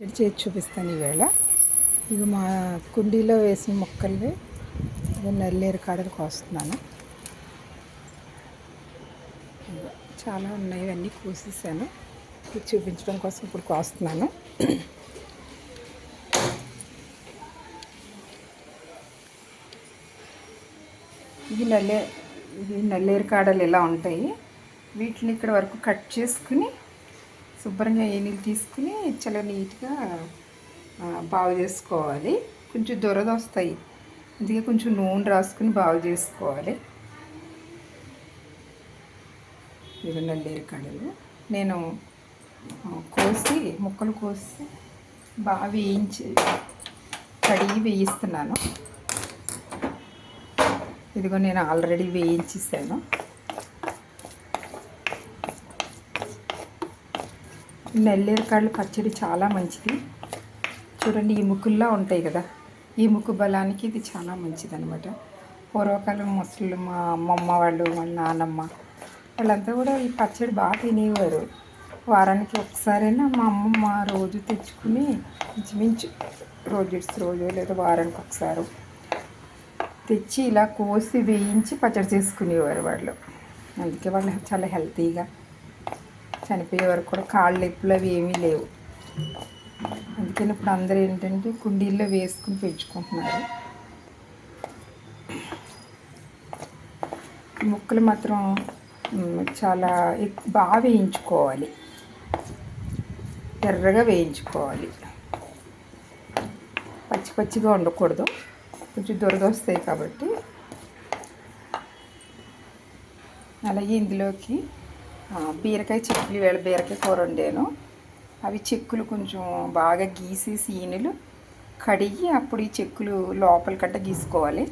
చెడు చేసి చూపిస్తాను ఈవేళ. ఇవి మా కుండీలో వేసిన మొక్కల్ని నల్లేరు కాడలు కోస్తున్నాను చాలా ఉన్నాయి ఇవన్నీ కోసేసాను. ఇది చూపించడం కోసం ఇప్పుడు కోస్తున్నాను. ఇవి నల్లే ఇవి నల్లేరు కాడలు ఇలా ఉంటాయి వీటిని ఇక్కడ వరకు కట్ చేసుకుని శుభ్రంగా ఏ నీళ్ళు తీసుకుని చాలా నీట్గా బాగు చేసుకోవాలి. కొంచెం దొరద వస్తాయి. అందుకే కొంచెం నూనె రాసుకుని బాగు చేసుకోవాలి. ఇవి నల్లేరు నేను కోసి ముక్కలు కోసి బాగా వేయించి కడిగి వేయిస్తున్నాను. ఇదిగో నేను ఆల్రెడీ వేయించేసాను. నల్లేరికాళ్ళు పచ్చడి చాలా మంచిది. చూడండి ఈ ముక్కుల్లా ఉంటాయి కదా. ఈ ముక్కు బలానికి ఇది చాలా మంచిది అనమాట పూర్వకాలం ముసలు మా అమ్మమ్మ వాళ్ళు మా నాన్నమ్మ వాళ్ళంతా కూడా ఈ పచ్చడి బాగా తినేవారు. వారానికి ఒకసారైనా మా అమ్మమ్మ రోజు తెచ్చుకుని ఇంచుమించు రోజు రోజు లేదా వారానికి ఒకసారి తెచ్చి ఇలా కోసి వేయించి పచ్చడి చేసుకునేవారు వాళ్ళు. అందుకే వాళ్ళు చాలా హెల్తీగా చనిపోయే వరకు కూడా కాళ్ళు నొప్పులు అవి ఏమీ లేవు. అందుకని ఇప్పుడు అందరూ ఏంటంటే కుండీల్లో వేసుకుని పెంచుకుంటున్నారు. ముక్కలు మాత్రం చాలా బాగా వేయించుకోవాలి. ఎర్రగా వేయించుకోవాలి. పచ్చి పచ్చిగా ఉండకూడదు. కొంచెం దురద వస్తాయి కాబట్టి. అలాగే ఇందులోకి బీరకాయ చిక్కులు వేళ బీరకాయ కూర వండాను. అవి చెక్కులు కొంచెం బాగా గీసి సీనులు కడిగి అప్పుడు ఈ చెక్కులు లోపల కట్ట గీసుకోవాలి.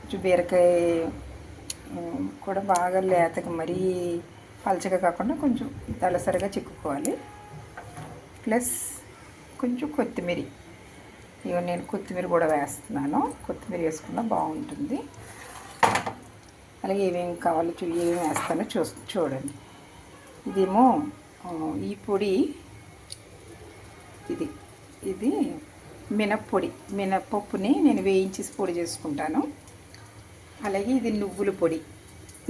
కొంచెం బీరకాయ కూడా బాగా లేతగా మరీ పలచగా కాకుండా కొంచెం దళసరిగా చెక్కుకోవాలి. ప్లస్ కొంచెం కొత్తిమీర. ఇక నేను కొత్తిమీర కూడా వేస్తున్నాను. కొత్తిమీర వేసుకున్నా బాగుంటుంది. అలాగే ఏమేమి కావాలో చూ ఏమేమి వేస్తానో చూ చూడండి. ఇదేమో ఈ పొడి. ఇది ఇది మినప్పొడి. మినప్పప్పుని నేను వేయించేసి పొడి చేసుకుంటాను. అలాగే ఇది నువ్వుల పొడి.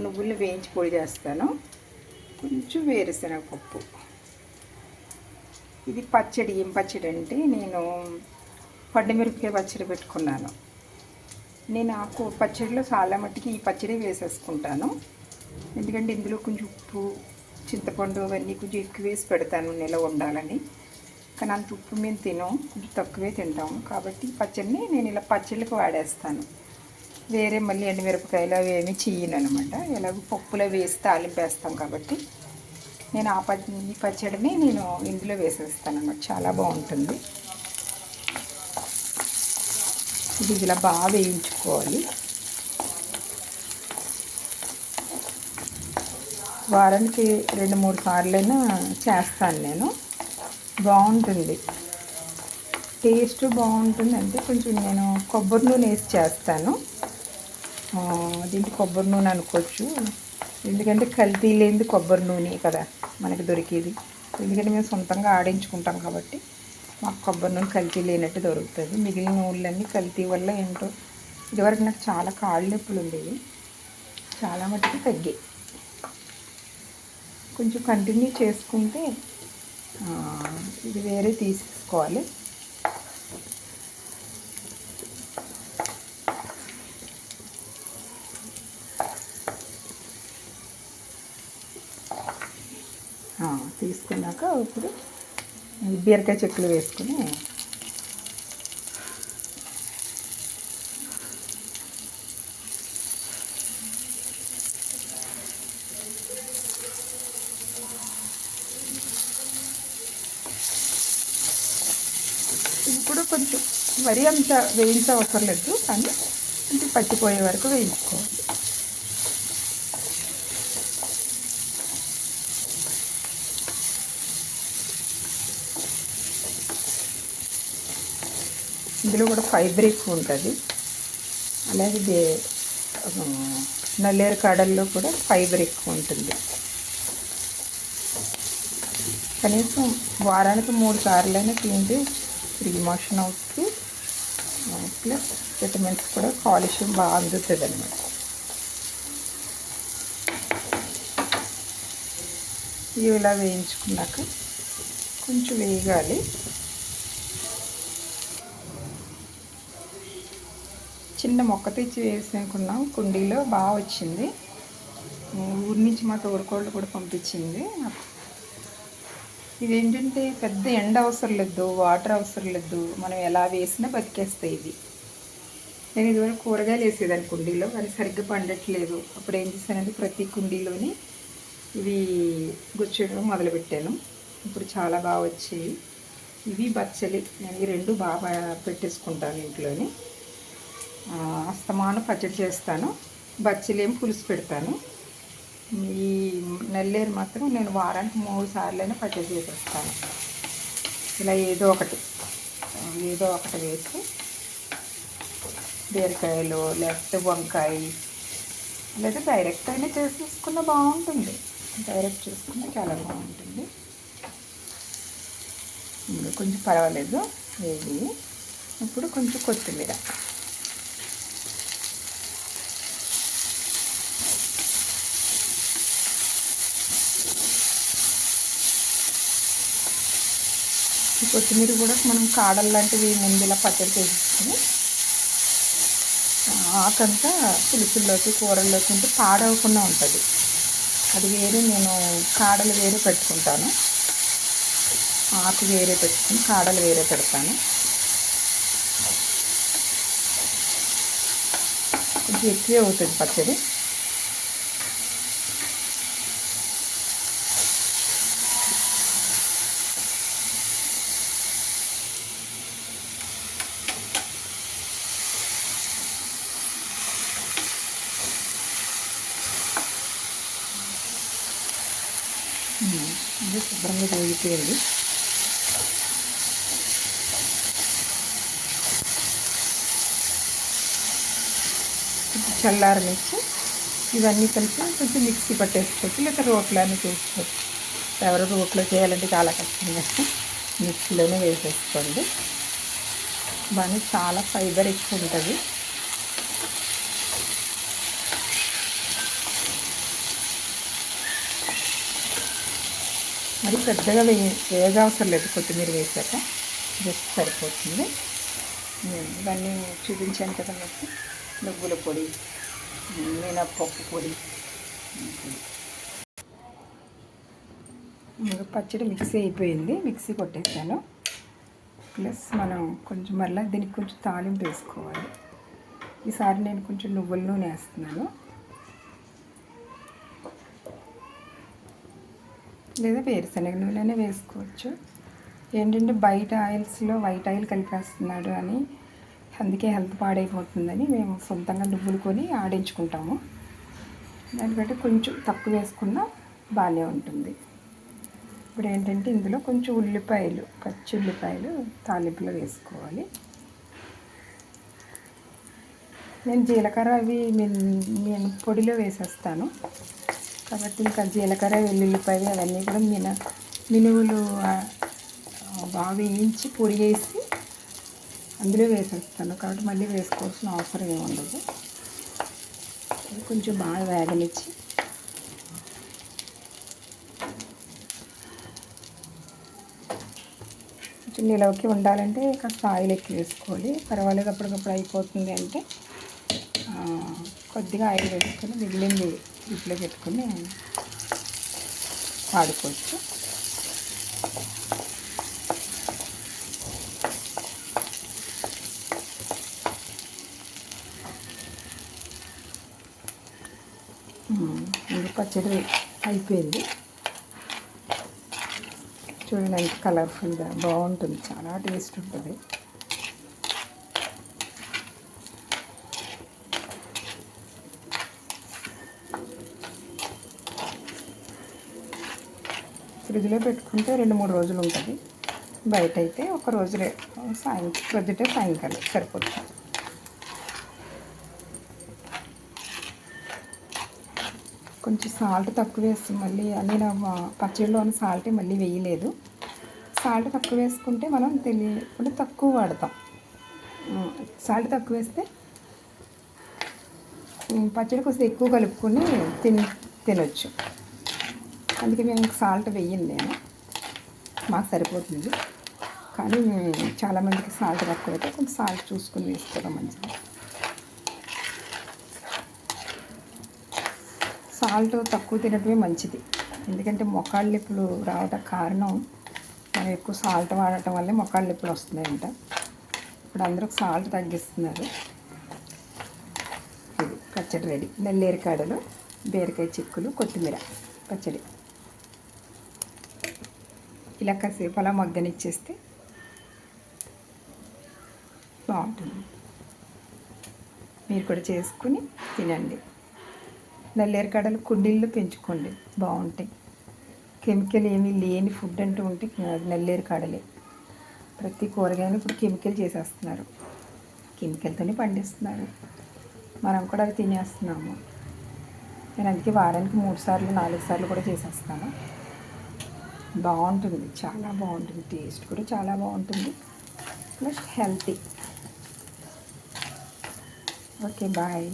నువ్వులు వేయించి పొడి చేస్తాను. కొంచెం వేరుశనగ పప్పు ఇది పచ్చడి. ఏం పచ్చడి అంటే నేను పండుమిరపకాయ పచ్చడి పెట్టుకున్నాను. నేను ఆ పచ్చడిలో చాలా మట్టుకి ఈ పచ్చడి వేసేసుకుంటాను. ఎందుకంటే ఇందులో కొంచెం ఉప్పు చింతపండు అవన్నీ కొంచెం ఎక్కువ వేసి పెడతాను నిలవ ఉండాలని కానీ అంత ఉప్పు మేము తినం కొంచెం తక్కువే తింటాము. కాబట్టి పచ్చడిని నేను ఇలా పచ్చళ్ళకి వాడేస్తాను. వేరే మళ్ళీ ఎండుమిరపకాయలు అవి ఏమి చెయ్యను అనమాట ఎలాగో పప్పులో వేసి తాలింపేస్తాం కాబట్టి నేను ఆ పచ్చ ఈ పచ్చడిని నేను ఇందులో వేసేస్తాను అనమాట చాలా బాగుంటుంది. ఇది ఇలా బాగా వేయించుకోవాలి. వారానికి రెండు మూడు సార్లైనా చేస్తాను నేను. బాగుంటుంది. టేస్ట్ బాగుంటుంది అంటే కొంచెం నేను కొబ్బరి నూనె వేసి చేస్తాను. దీనికి కొబ్బరి నూనె అనుకోవచ్చు. ఎందుకంటే కల్తీ లేనిది కొబ్బరి నూనె కదా మనకి దొరికేది. ఎందుకంటే మేము సొంతంగా ఆడించుకుంటాం కాబట్టి మాకు కొబ్బరి నూనె కల్తీ లేనట్టు దొరుకుతుంది. మిగిలిన నూనెలన్నీ కల్తీ వల్ల ఏంటో ఇదివరకు నాకు చాలా కాళ్ళు నొప్పులు ఉండేవి. చాలా మట్టుకు తగ్గాయి. కొంచెం కంటిన్యూ చేసుకుంటే ఇది వేరే తీసేసుకోవాలి. తీసుకున్నాక ఇప్పుడు బీరకాయ చెక్కులు వేసుకుని ఇప్పుడు కొంచెం మరీ అంత వేయించవసరలేదు కానీ కొంచెం పట్టిపోయే వరకు వేయించుకోవాలి. ఇందులో కూడా ఫైబ్రిక్ ఉంటుంది. అలాగే నల్లేరు కాడల్లో కూడా ఫైబర్ ఎక్కువ ఉంటుంది. కనీసం వారానికి మూడు సార్లైనా చేసి ఫ్రీ మోషన్ అవుతుంది ప్లస్ విటమిన్స్ కూడా కాలుష్యం బాగా అందుతుంది అనమాట ఇవి ఇలా వేయించుకున్నాక కొంచెం వేయగాలి చిన్న మొక్క తెచ్చి వేసుకున్నాం కుండీలో బాగా వచ్చింది. ఊరి నుంచి మా తోడుకోళ్ళు కూడా పంపించింది. ఇదేంటంటే పెద్ద ఎండ అవసరం లేదు వాటర్ అవసరం లేదు. మనం ఎలా వేసినా బతికేస్తాయి ఇది నేను ఇదివరకు కూరగాయలు వేసేదాన్ని కుండీలో అది సరిగ్గా పండట్లేదు. అప్పుడు ఏం చేశానంటే ప్రతి కుండీలోని ఇవి గుచ్చడం మొదలుపెట్టాను. ఇప్పుడు చాలా బాగా వచ్చాయి. ఇవి బచ్చలి నేను ఈ రెండు బాగా పెట్టేసుకుంటాను ఇంట్లోని. అస్తమాను పచ్చడి చేస్తాను. బచ్చలేం పులుసు పెడతాను. ఈ నెల్లేరు మాత్రం నేను వారానికి మూడు సార్లైనా పచ్చడి చేసేస్తాను. ఇలా ఏదో ఒకటి ఏదో ఒకటి వేసి బీరకాయలు లేకపోతే వంకాయ లేదా డైరెక్ట్ అయినా చేసేసుకున్న బాగుంటుంది. డైరెక్ట్ చేసుకున్న చాలా బాగుంటుంది. ఇంకా కొంచెం పర్వాలేదు వేడి. ఇప్పుడు కొంచెం కొత్తిమీర. కొత్తిమీర కూడా మనం కాడలు లాంటివి ముందు ఇలా పచ్చడి చేసుకుని ఆకంతా పులుసుల్లోకి కూరల్లోకి ఉంటే పాడవకుండా ఉంటుంది. అది వేరే నేను కాడలు వేరే పెట్టుకుంటాను. ఆకు వేరే పెట్టుకుని కాడలు వేరే పెడతాను. కొంచెం ఎక్కువే అవుతుంది పచ్చడి. ఇది శుభ్రంగా వేగిపోయింది చల్లారనిచ్చి ఇవన్నీ కలిపి కొంచెం మిక్సీ పట్టేసుకోవచ్చు లేకపోతే రోట్లని చేసుకోవచ్చు. ఎవరు రోట్లో చేయాలంటే చాలా కష్టంగా మిక్సీలోనే వేసేసుకోండి. బాగా చాలా ఫైబర్ ఎక్కువ ఉంటుంది. మరి పెద్దగా వే వేగా అవసరం లేదు. కొత్తిమీర వేసాక జస్ట్ సరిపోతుంది. ఇవన్నీ చూపించాను కదా మీకు. నువ్వుల పొడి మినప్పప్పు పొడి పచ్చడి మిక్సీ అయిపోయింది. మిక్సీ కొట్టేసాను. ప్లస్ మనం కొంచెం మళ్ళీ దీనికి కొంచెం తాలింపు వేసుకోవాలి. ఈసారి నేను కొంచెం నువ్వుల నూనె వేస్తున్నాను. లేదా వేరుశనగ నూనెనే వేసుకోవచ్చు. ఏంటంటే బయట ఆయిల్స్లో వైట్ ఆయిల్ కలిపేస్తున్నాడు అని అందుకే హెల్త్ పాడైపోతుందని మేము సొంతంగా నువ్వులు కొని ఆడించుకుంటాము. దానికంటే కొంచెం తక్కువ వేసుకున్నా బాగానే ఉంటుంది. ఇప్పుడు ఏంటంటే ఇందులో కొంచెం ఉల్లిపాయలు పచ్చి ఉల్లిపాయలు తాలింపులో వేసుకోవాలి. నేను జీలకర్ర అవి నేను పొడిలో వేసేస్తాను. కాబట్టి ఇంకా జీలకర్ర వెల్లుల్లిపాయ అవన్నీ కూడా మిన మినువులు బాగా వేయించి పొడి వేసి అందులో వేసేస్తాను. కాబట్టి మళ్ళీ వేసుకోవాల్సిన అవసరం ఏముండదు కొంచెం బాగా వేగనిచ్చి కొంచెం నిలవకి ఉండాలంటే కాస్త ఆయిల్ ఎక్కువ వేసుకోవాలి. పర్వాలేదు అప్పటికప్పుడు అయిపోతుంది అంటే కొద్దిగా ఆయిల్ వేసుకొని మిగిలింది ఇట్లా పెట్టుకొని వాడుకోవచ్చు. ఇది పచ్చడి అయిపోయింది. చూడండి ఎంత కలర్ఫుల్గా బాగుంటుంది చాలా టేస్ట్ ఉంటుంది. ఫ్రిడ్జ్లో పెట్టుకుంటే రెండు మూడు రోజులు ఉంటుంది. బయట అయితే ఒక రోజు సాయం ప్రొద్దుటే సాయంకాలం సరిపోతుంది. కొంచెం సాల్ట్ తక్కువ వేస్తాం మళ్ళీ నేను మా ఉన్న సాల్ట్ మళ్ళీ వేయలేదు. సాల్ట్ తక్కువ వేసుకుంటే మనం తెలియకుండా తక్కువ వాడతాం. సాల్ట్ తక్కువ వేస్తే పచ్చడి కొంచెం ఎక్కువ కలుపుకొని తిని తినొచ్చు. అందుకే మేము సాల్ట్ వేయను నేను మాకు సరిపోతుంది. కానీ చాలామందికి సాల్ట్ తక్కువ అయితే కొంచెం సాల్ట్ చూసుకుని వేసుకోవడం మంచిది. సాల్ట్ తక్కువ తినడమే మంచిది. ఎందుకంటే మొక్కళ్ళ నొప్పులు రావడం కారణం మనం ఎక్కువ సాల్ట్ వాడటం వల్లే మొక్కళ్ళ నొప్పులు వస్తున్నాయంట. ఇప్పుడు అందరూ సాల్ట్ తగ్గిస్తున్నారు. ఇది పచ్చడి రెడీ. నెల్లేరికాడలు బీరకాయ చిక్కులు కొత్తిమీర పచ్చడి. ఇలా కాసేపు అలా మగ్గనిచ్చేస్తే బాగుంటుంది. మీరు కూడా చేసుకుని తినండి. నల్లేరు కడలు కుండీల్లో పెంచుకోండి. బాగుంటాయి. కెమికల్ ఏమీ లేని ఫుడ్ అంటూ ఉంటే నల్లేరు కాడలే. ప్రతి కూరగాయలు ఇప్పుడు కెమికల్ చేసేస్తున్నారు. కెమికల్తోనే పండిస్తున్నారు. మనం కూడా అవి తినేస్తున్నాము. నేను అందుకే వారానికి మూడు సార్లు నాలుగు సార్లు కూడా చేసేస్తాను. బాగుంటుంది చాలా బాగుంటుంది టేస్ట్ కూడా చాలా బాగుంటుంది. Plus healthy okay bye